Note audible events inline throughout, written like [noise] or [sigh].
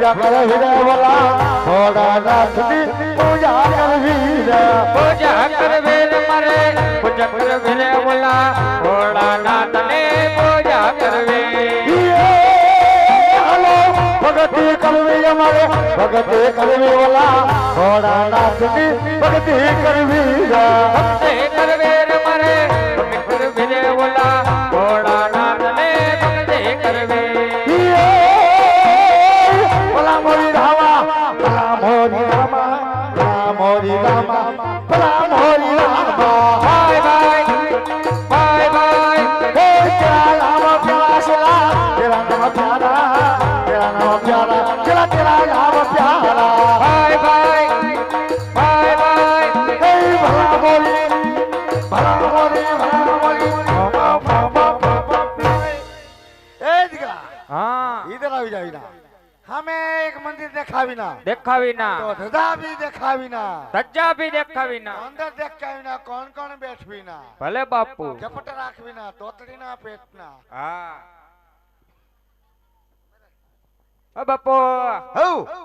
પૂજા કરવી રે બોલા ભોળાનાથની પૂજા કરવી રે પૂજા કરવે રે મારે પૂજા કરવે રે બોલા ભોળાનાથને પૂજા કરવે હાલો ભગતિ કરવી અમારે ભગતિ કરવી બોલા ભોળાનાથની ભગતિ કરવી રે. દેખાવીના. દેખાવીના. તો ધજા ભી દેખાવીના. ધજા ભી બાપુ. ઝપટ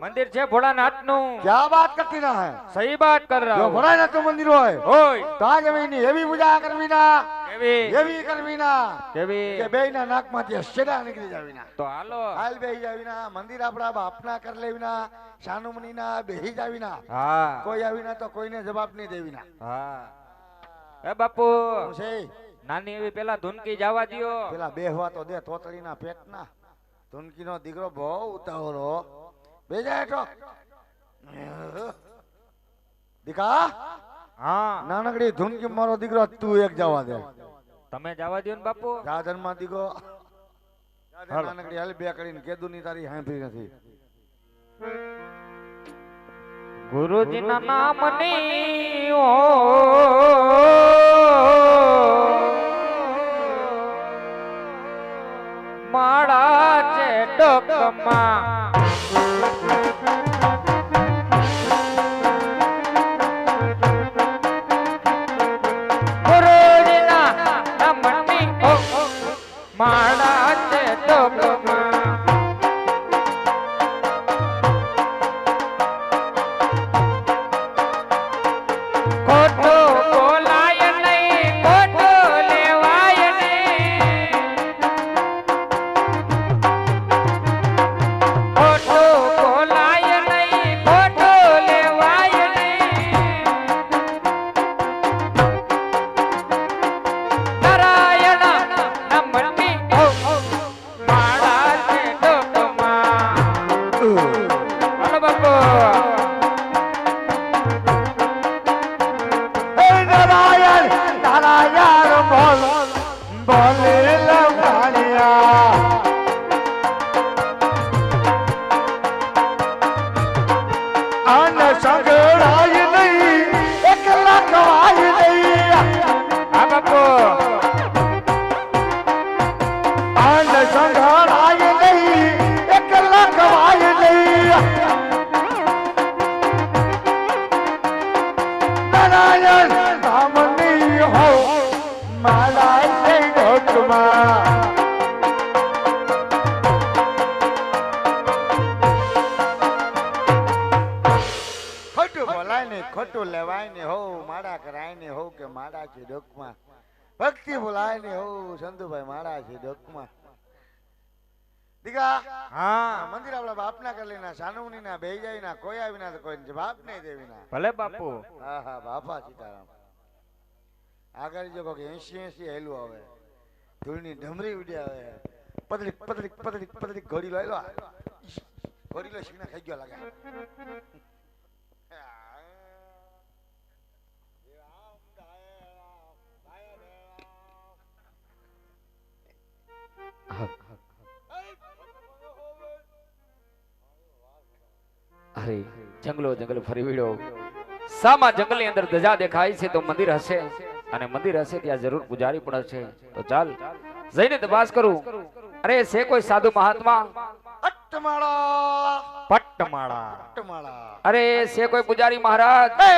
મંદિર છે ભોળાનાથનું ક્યાં વાત કરતી ના સહી વાત કર રહા જો ભોળાનાથનું મંદિર હોય હોય. તો આજે એવી પૂજા કરવી ના કેવી? એવી કરવી ના કેવી? કે બેયના નાકમાંથી નાક નીકળી જાવી ના તો હાલો. હાલ બેહી જાવી ના મંદિર આપણા બાપના કર લેવી ના શાનુમની ના બેહી જાવી ના હા. કોઈ આવી ના તો કોઈને જવાબ નહીં દેવી ના હા. એ બાપુ છે? નાની એવી પેલા ધૂનકી જવા દ્યો. પેલા બેહવા તો દે તોતળીના પેટના. પેટ ના ધુનકી નો દીકરો બહુ ઉતાવળો. બેજા હેઠો. દીકા? હા. નાનકડી ધુનકી મારો દીકરો તું એક જવા દે. તમે જવા દો ને બાપુ. રાધનમાં દીગો નાનકડી હાલ બે કરીને કેદુ ની તારી હાંભી નથી. ગુરુજી ના નામની ઓ. માળા છે ડોકમાં છે ડોકમાં આન સંગડાય ને માડા છે ડોકમાં. ભક્તિ બોલાય ને હો સંતુભાઈ માડા છે ડોકમાં. દીકા હા. મંદિર આપણા બાપના કરી ના સાનુમની ના બે જાય ના કોઈ આવી ના કોઈ જવાબ નહીં દેવી ના. ભલે બાપુ. હા હા બાપા સીતારામ. આગળ જો કોઈ એસી એસી હેલું આવે. ધૂળની ડમરી ઉડી આવે. પતરી પતરી પતરી પતરી ઘોડી લો ઘોડી લો શીના ખાઈ ગયો લાગે. અરે જંગલો જંગલ ફરી વળ્યો. સામા જંગલની અંદર ધજા દેખાય છે તો મંદિર હશે. અને મંદિર હશે ત્યાં જરૂર પૂજારી પણ હશે. તો ચાલ જઈને તપાસ કરું. અરે છે કોઈ સાધુ મહાત્મા? પટ્ટમાળા. અરે છે કોઈ પૂજારી મહારાજ? એ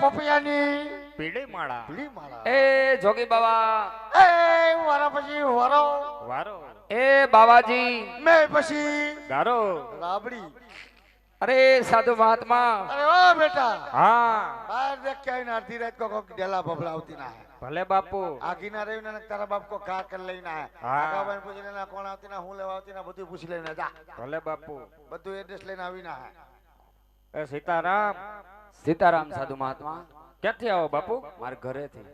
પપિયાની. પીળી માળા પીડી માળા એ જોગી બાબા એ વારા પછી વારો. વારો એ બાબાજી મેં પછી ગારો. રાબડી. અરે સાધુ મહાત્મા. અરે ઓ બેટા. હા. બહાર દેખ કે આઈને અડધી રાત કો કોક ડેલા બબડાવતી ના ભલે બાપુ. આગી ના રહી ને તારા બાપ કો કા કર લઈ ના આગા આગાબાઈને પૂછી લેના કોણ આવતી ના હું લેવા આવતી ના બધું પૂછી લઈને જા. ભલે બાપુ. બધું એડ્રેસ લઈને આવી ના એ સીતારામ. સીતારામ સાધુ મહાત્મા. ક્યાંથી આવો બાપુ? મારા ઘરેથી.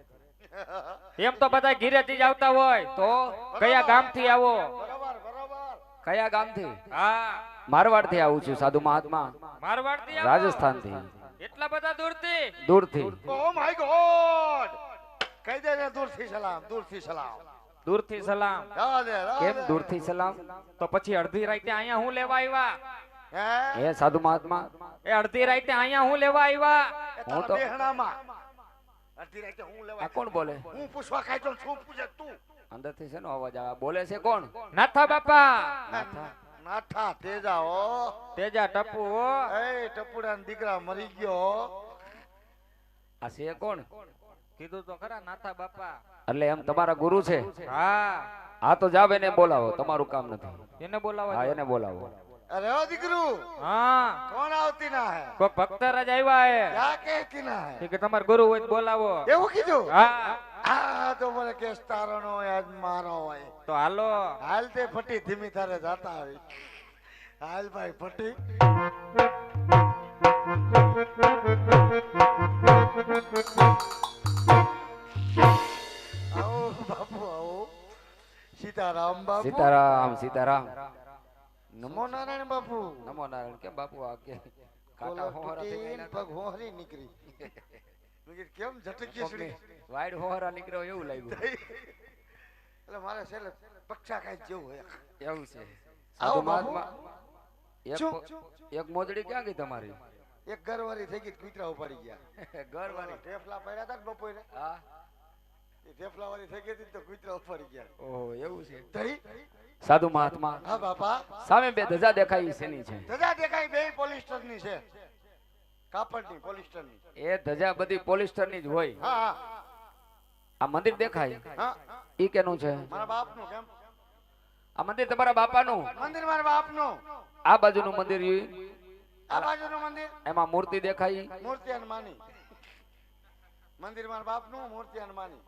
[laughs] એમ તો બધા ઘીરેથી જ આવતા હોય. તો કયા ગામથી આવો? બરોબર બરાબર. કયા ગામથી? હા. મારવાડથી આવું છું સાધુ મહાત્મા. મારવાડથી રાજસ્થાનથી એટલા બધા દૂરથી? દૂરથી. Oh my god! કહી દે ને દૂરથી સલામ દૂરથી સલામ. દૂરથી સલામ કેમ દૂરથી સલામ? તો પછી અડધી રાતે અહીંયા હું લેવા આવ્યા? હે? સાધુ મહાત્મા. એ અડધી રાતે અહીંયા હું લેવા આવ્યા? હું તો-. અડધી રાતે હું લેવા કોણ બોલે? હું પૂછવા ખાઈ તો શું પૂછે તું. અંદરથી છે અવાજ આવે? બોલે છે કોણ? નાથા બાપા. નાઠા તેજા હો. તેજા ટપુ હો. એ ટપુડા દીકરા મરી ગયો. આ છે કોણ? કીધું તો ખરા નાથા બાપા. એટલે એમ તમારા ગુરુ છે? હા. હા તો જાવ એને બોલાવો તમારું કામ નથી. એને બોલાવો. હા એને બોલાવો. અરે ઓ દીકરું હા. કોણ આવતી ના હે? કોક ભક્તરાજ આવ્યા હે. ક્યાં કહેતી ના હે? કે તમાર ગુરુ હોય તો બોલાવો. એવું કીધું? હા. આ તો મને કેસ તારો નો હોય આજ મારો હોય. તો હાલો. હાલ તે ફટી ધીમી તારે જાતા હોય. હાલ ભાઈ ફટી. આવો બાપુ આવો. સીતારામ બાપુ. સીતારામ સીતારામ. નમો નારાયણ બાપુ. નમો નારાયણ. કેમ બાપુ આ કે કાકા હોહરાથી તૂટીને ગયેલા પગ હોરી નીકળી. કેમ ઝટકી કોકની વાઈડ હોરા નીકળ્યો એવું લાગ્યું. [laughs] એટલે મારે છેલ્લે પક્ષા ખાઈ જેવું હોય. એવું છે. આવો મહાત્મા એક? એક મોજડી ક્યાં ગઈ તમારી? એક ઘરવાળી થઈ ગઈ કૂતરા ઉપાડી ગયા. [laughs] ઘરવાળી. ઢેફલા પડ્યા હતા ને બપોરે. હા. એ ઢેફલા વાળી થઈ ગઈ તો કૂતરા ઉપાડી ગયા. ઓહો એવું છે. થઈ સાધુ મહાત્મા હા બાપા. સામે બે ધજા દેખાય ઈ શેની છે? ધજા દેખાય બે પોલિસ્ટરની છે. કાપડની પોલિસ્ટરની. એ ધજા બધી પોલિસ્ટરની જ હોય. હા હા. આ મંદિર દેખાય. હા ઈ કેનું છે? મારા બાપનું કેમ? આ મંદિર તમારા બાપાનું? મંદિર મારા બાપનું. આ બાજુનું મંદિર આ બાજુનું મંદિર? એમાં મૂર્તિ દેખાય? મૂર્તિ હનુમાની મંદિર મારા બાપનું મૂર્તિ હનુમાની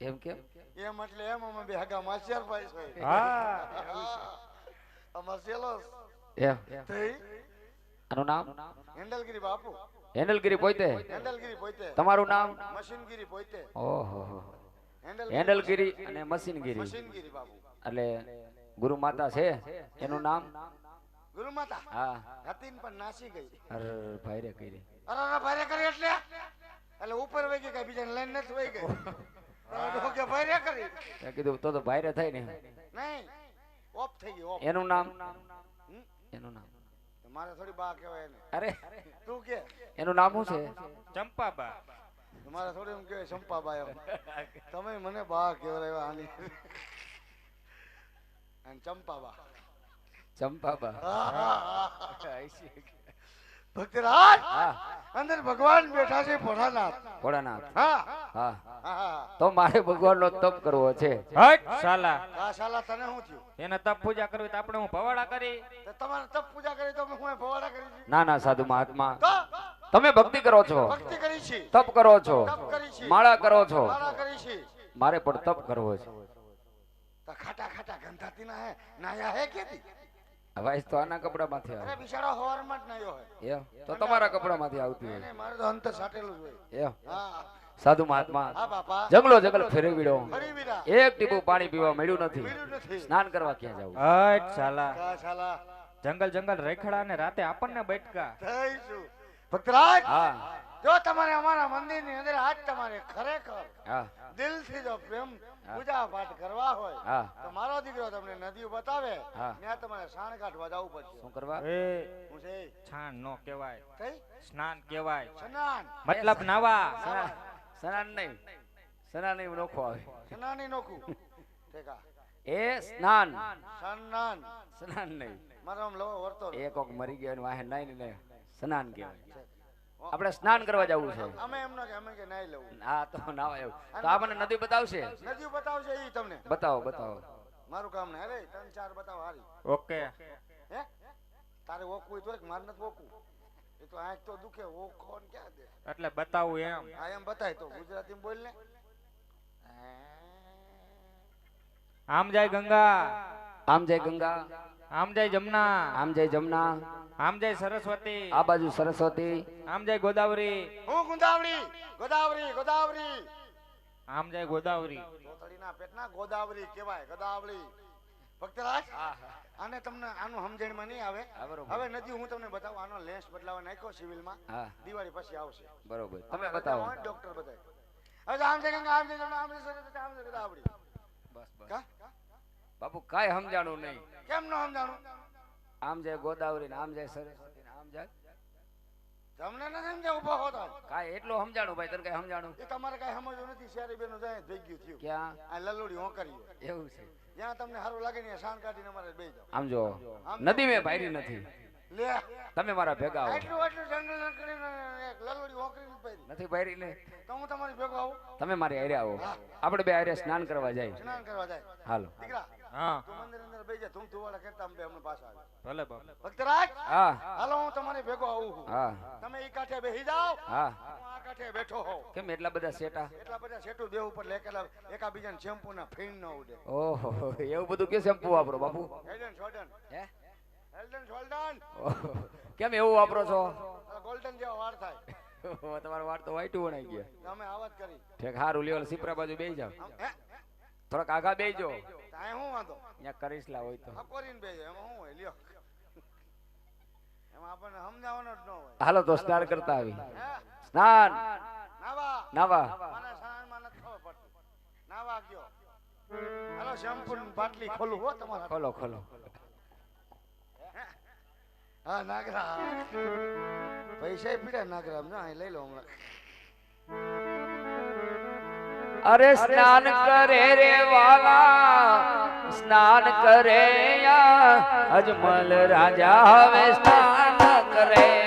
એમ કેમ? એમ એટલે એમ અમે બે હગા માસિયાર ભાઈ છે. હા. અમાર સેલો એમ. થઈ? આનું નામ? હેન્ડલગીરી બાપુ. હેન્ડલગીરી પોતે? હેન્ડલગીરી પોતે. તમારું નામ? મશીનગીરી પોતે. ઓહો હેન્ડલગીરી અને મશીનગીરી. મશીનગીરી બાપુ. એટલે ગુરુ માતા છે? એનું નામ? ગુરુ માતા? હા. હતી પણ નાસી ગઈ. અરે ભાઈ રે કરી. અરે અરે ભારે કરી એટલે? એટલે ઉપર વહી ગઈ કઈ બીજાને લઈને નથી વહી ગઈ. કીધું તો તો ભાઈ રે થાય ને નહીં. ઓફ થઈ ગઈ એનું નામ? એનું નામ? મારે થોડી બા કહેવાય એને. અરે તું કે? એનું નામ શું છે? ચંપાબા. મારે થોડી એમ કહેવાય ચંપાબા એમ. તમે મને બા કહેવાય આની. અને ચંપાબા. ચંપાબા. ભક્તરાજ અંદર ભગવાન બેઠા છે ભોળાનાથ. ભોળાનાથ. હા. હા. તો મારે ભગવાનનો તપ કરવો છે. હટ. સાલા આ શાલા તને શું થયું? એને તપ પૂજા કરવી તો આપણે હું ભવાડા કરી? તમારે તપ પૂજા કરી તો હું ભવાડા કરી ના ના સાધુ મહાત્મા. તમે ભક્તિ કરો છો. ભક્તિ કરી છે. તપ કરો છો. તપ કરી છે. માળા કરો છો. માળા કરી છે. મારે પણ તપ કરવો છે. ખાટા ખાટા ગંધાતી ના હે નાયા હે કેતી? આજ તો આના કપડામાંથી આવે. બિચારો હવારમાં જ નાયો હે એમ? તો તમારા કપડામાંથી આવતી હોય. મારે તો અંત સાટેલું જ હોય. હા. સાધુ મહાત્મા. જંગલો જંગલ ફેરવીડો વીડો. એક ટીપું પાણી પીવા મળ્યું નથી. સ્નાન કરવા ક્યાં જવું? હટ સાલા. જંગલ જંગલ રેખડા ને રાતે આપણને બેઠકા થઈશું ભક્તરાજ હા. જો તમારે અમારા મંદિરની અંદર આજ તમારે ખરેખર હા. દિલથી જો પ્રેમ પૂજા પાઠ કરવા હોય તો મારો દીકરો તમને નદીઓ બતાવે ત્યાં તમારે શાણ કાઢવા જવું પડશે. શું કરવા? એ હું છે. છાણ નો કહેવાય. કઈ? સ્નાન કહેવાય. સ્નાન. મતલબ નાવા. સ્નાન નહીં. સ્નાન નહીં નોખો આવે. સ્નાની નોખું. ઠેકા. એ સ્નાન. સ્નાન. સ્નાન નહીં. મારો આમ લવો વર્તો એ કોક મરી ગયો વાહે નહીં ને સ્નાન કહેવાય. આપણે સ્નાન કરવા જવું છે. અમે એમ કે અમે કે નાઈ લેવું હા તો નાવા એવું. તો આ મને નદી બતાવશે? નદી બતાવશે ઈ તમને. બતાવો બતાવો. મારું કામ ને અરે ત્રણ ચાર બતાવો હારી. ઓકે. હે? તારે ઓકવું તો એક માર નથી ઓકવું. એ તો આંખ તો દુખે ઓખો ને ક્યાં દે? એટલે બતાવું એમ. આ એમ બતાય તો. ગુજરાતીમાં બોલ ને. આમ જાય ગંગા. આમ જાય ગંગા. આમ જય જમના. આમ જય જમના. આમ જય સરસ્વતી. આ બાજુ સરસ્વતી. આમ જય ગોદાવરી. હું ગુંદાવરી ગોદાવરી ગોદાવરી. આમ જય ગોદાવરી. ગોતળીના પેટના ગોદાવરી કહેવાય ગોદાવરી. ભક્તરાજ આને તમને આનું સમજણમાં નહીં આવે. હવે નદી હું તમને બતાવું આનો લેન્સ બદલાવા નાખ્યો સિવિલમાં. હા. દિવાળી પછી આવશે. બરોબર. તમે બતાવો. ડોક્ટર બતાવે. હવે આમ છે ગંગા આમ છે આમ છે આમ છે ગોદાવરી. બસ બસ? બાપુ કઈ સમજાણું નહીં. કેમ ન સમજાણું? આમ જાય ગોદાવરી ને આમ જાય સરસ્વતી ને આમ જાય. તમને નથી સમજ્યા ઊભા હોતા કાંઈ એટલું સમજાણું ભાઈ તને કઈ સમજાણું? એ તમારે કઈ સમજવું નથી. શેરી બેનો જાય થઈ ગયું થયું. ક્યાં? આ લલુડી હોંકરી એવું છે. જ્યાં તમને સારું લાગે ને શાન કાઢીને અમારે બે જાવ આમ જો નદી મેં ભાઈરી નથી. લે. તમે મારા ભેગા આવો. એટલું આટલું જંગલ કરીને એક લલુડી હોંકરી નથી ભાઈરી નથી ભાઈરી ને? તો હું તમારી ભેગો આવું. તમે મારી હારે આવો. આપણે બે હારે સ્નાન કરવા જાય. સ્નાન કરવા જાય. હાલો. દીકરા હા. તું મંદિર અંદર બેસી તું ધુવાડા કરતા બે હમણાં પાછા આવે ભલે બાપ. ભક્તરાજ હા. હાલો હું તમારી ભેગો આવું છું. હા. તમે ઈ કાંઠે બેસી જાઓ હા. હું આ કાંઠે બેઠો હોઉં. કેમ એટલા બધા સેટા એટલા બધા સેટું દેવ ઉપર લેકેલા એકાબીજાને શેમ્પુ ના ફીણ ન ઉડે. ઓહો એવું બધું કે શેમ્પુ વાપરો બાપુ? હેલ્ડન શોલ્ડન હે? હેલ્ડન શોલ્ડન કેમ એવું વાપરો છો? ગોલ્ડન જેવા વાર થાય. તમારો વાળ તો વાઈટું વણાઈ ગયા. તમે આવાજ કરી. ઠેક હારું લેવલ સિપરા બાજુ બેસી જાવ થોડાક આગા બેસજો તાય હું વાંધો? અહીંયા કરીશ લા હોય તો. કરીને બેસે એમાં શું હોય? લ્યો. એમાં આપણને સમજાવવાનો જ ન હોય. હાલો તો સ્નાન કરતા આવી. સ્નાન. નાવા. નાવા. મને સ્નાનમાં નથી ખબર પડતી. નાવા ગયો. હાલો શેમ્પુ બાટલી ખોલું હો તમારા ખોલો ખોલો. હા? નાગરા. પૈસા પીડા નાગરા ના અહીં લઈ લો હમણાં. અરે સ્નાન કરે રે વાલા સ્નાન કરે અજમલ રાજા હવે સ્નાન કરે.